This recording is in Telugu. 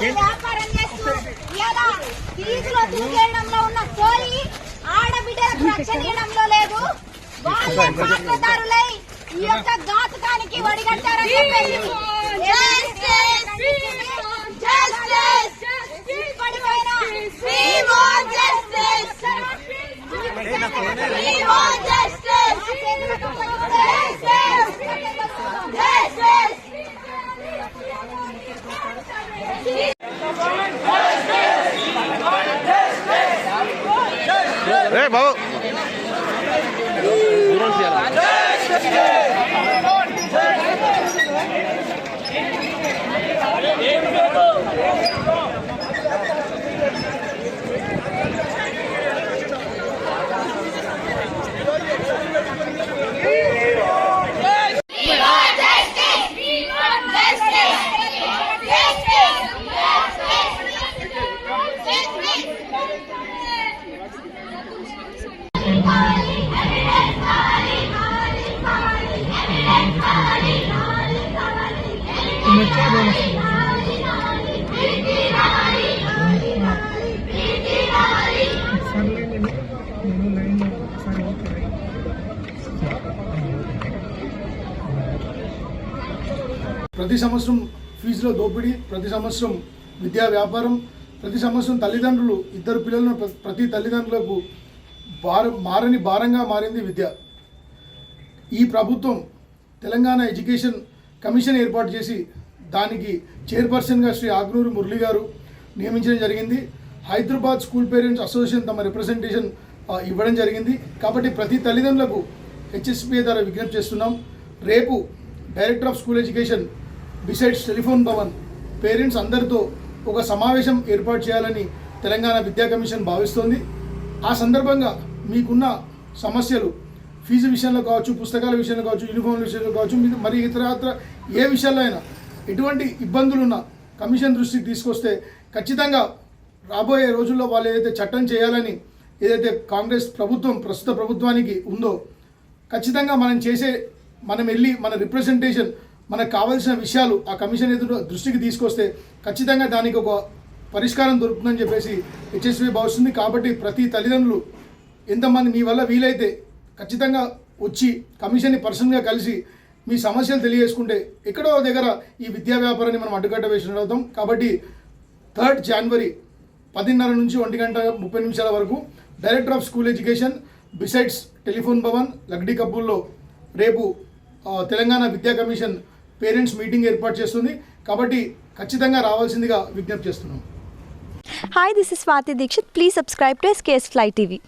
వ్యాపారం చేస్తూ ఉన్న కోరి ఆడబిడ్డలకు రక్షణ లేదు వాళ్ళే పాత్రదారులై ఈ యొక్క ఘాతుకానికి వడిగట్టారని చెప్పేసి We want justice! సర్లే బాబు. దూరం చేయాలి ప్రతి సంవత్సరం ఫీజులో దోపిడీ ప్రతి సంవత్సరం విద్యా వ్యాపారం ప్రతి సంవత్సరం తల్లిదండ్రులు ఇద్దరు పిల్లలను ప్రతి తల్లిదండ్రులకు భార మారని భారంగా మారింది విద్య. ఈ ప్రభుత్వం తెలంగాణ ఎడ్యుకేషన్ కమిషన్ ఏర్పాటు చేసి దానికి చైర్పర్సన్గా శ్రీ ఆగ్నూరు మురళి గారు నియమించడం జరిగింది. హైదరాబాద్ స్కూల్ పేరెంట్స్ అసోసియేషన్ తమ రిప్రజెంటేషన్ ఇవ్వడం జరిగింది. కాబట్టి ప్రతి తల్లిదండ్రులకు హెచ్ఎస్పీ ద్వారా విజ్ఞప్తి చేస్తున్నాం. రేపు director of school education besides telephone Bhavan parents అందరితో ఒక సమావేశం ఏర్పాటు చేయాలని తెలంగాణ విద్యా కమిషన్ భావిస్తోంది. ఆ సందర్భంగా మీకున్న సమస్యలు ఫీజు విషయంలో కావచ్చు పుస్తకాల విషయంలో కావచ్చు యూనిఫామ్ల విషయంలో కావచ్చు మరి ఇతరత్ర ఏ విషయాల్లో అయినా ఎటువంటి ఇబ్బందులున్నా కమిషన్ దృష్టికి తీసుకొస్తే ఖచ్చితంగా రాబోయే రోజుల్లో వాళ్ళు ఏదైతే చట్టం చేయాలని ఏదైతే కాంగ్రెస్ ప్రభుత్వం ప్రస్తుత ప్రభుత్వానికి ఉందో ఖచ్చితంగా మనం చేసే మనం వెళ్ళి మన రిప్రజెంటేషన్ మనకు కావాల్సిన విషయాలు ఆ కమిషన్ ఎదురు దృష్టికి తీసుకొస్తే ఖచ్చితంగా దానికి ఒక పరిష్కారం దొరుకుతుందని చెప్పేసి హెచ్ఎస్వి భావిస్తుంది. కాబట్టి ప్రతి తల్లిదండ్రులు ఎంతమంది మీ వల్ల వీలైతే ఖచ్చితంగా వచ్చి కమిషన్ని పర్సనల్గా కలిసి మీ సమస్యలు తెలియజేసుకుంటే ఎక్కడో దగ్గర ఈ విద్యా వ్యాపారాన్ని మనం అడ్డుకట్ట వేసిన అవుతాం కాబట్టి థర్డ్ జనవరి పదిన్నర నుంచి ఒంటి గంట ముప్పై నిమిషాల వరకు director of school education besides telephone Bhavan లగ్డీ కబ్బుల్లో రేపు తెలంగాణ విద్యా కమిషన్ పేరెంట్స్ మీటింగ్ ఏర్పాటు చేస్తుంది. కాబట్టి ఖచ్చితంగా రావాల్సిందిగా విజ్ఞప్తి చేస్తున్నాం. Hi this is Swathi Dixit please subscribe to SKS fly TV